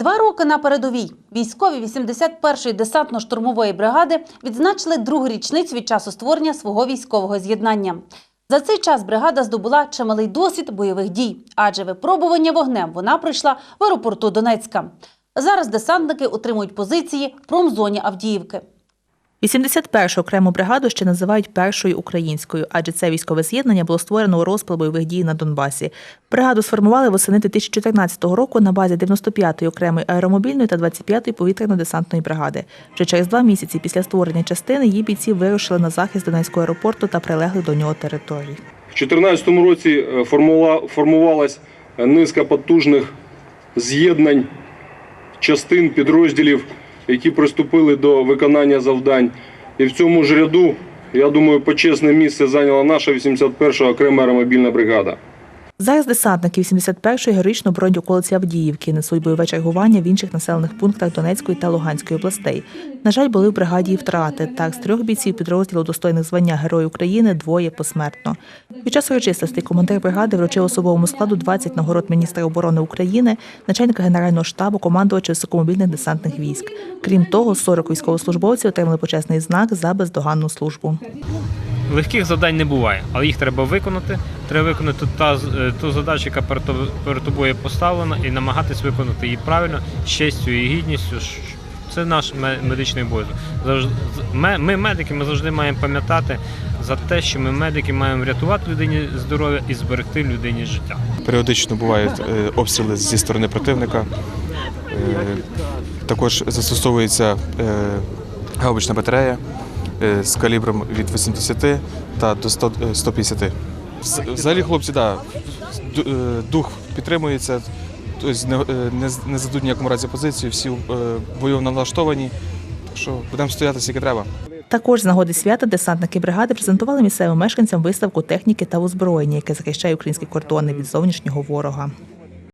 Два роки на передовій військові 81-ї десантно-штурмової бригади відзначили другу річницю від часу створення свого військового з'єднання. За цей час бригада здобула чималий досвід бойових дій, адже випробування вогнем вона пройшла в аеропорту Донецька. Зараз десантники утримують позиції в промзоні Авдіївки. 81-ю окрему бригаду ще називають першою українською, адже це військове з'єднання було створено у розпал бойових дій на Донбасі. Бригаду сформували восени 2014 року на базі 95-ї окремої аеромобільної та 25-ї повітряно-десантної бригади. Вже через два місяці після створення частини її бійці вирушили на захист Донецького аеропорту та прилеглих до нього територій. В 2014 році е, формувалась низка потужних з'єднань частин підрозділів, які приступили до виконання завдань. І в цьому ж ряду, я думаю, почесне місце зайняла наша 81-ша окрема аеромобільна бригада. Зараз десантники 81-ї героїчно боронять околиці Авдіївки, несуть бойове чергування в інших населених пунктах Донецької та Луганської областей. На жаль, були в бригаді і втрати. Так, з трьох бійців підрозділу достойних звання Герой України двоє посмертно. Під час урочистостей командир бригади вручив особовому складу 20 нагород міністра оборони України, начальника генерального штабу, командувача високомобільних десантних військ. Крім того, 40 військовослужбовців отримали почесний знак за бездоганну службу. Легких завдань не буває, але їх треба виконати. Треба виконати та, е, ту задачу, яка перед тобою поставлена, і намагатись виконати її правильно, з честю і гідністю. Це наш ме- медичний обов'язок. Ми, медики, ми завжди маємо пам'ятати за те, що ми медики маємо врятувати людині здоров'я і зберегти людині життя. Періодично бувають е, обстріли зі сторони противника. Е, Також застосовується гаубична батарея з калібром від 80 та до 100, е, 150. Взагалі, хлопці, да, е, дух підтримується, тобто не, е, не, задуть ніякому разі позицію, всі е, бойово налаштовані. Так що будемо стояти скільки треба. Також з нагоди свята десантники бригади презентували місцевим мешканцям виставку техніки та озброєння, яке захищає українські кордони від зовнішнього ворога.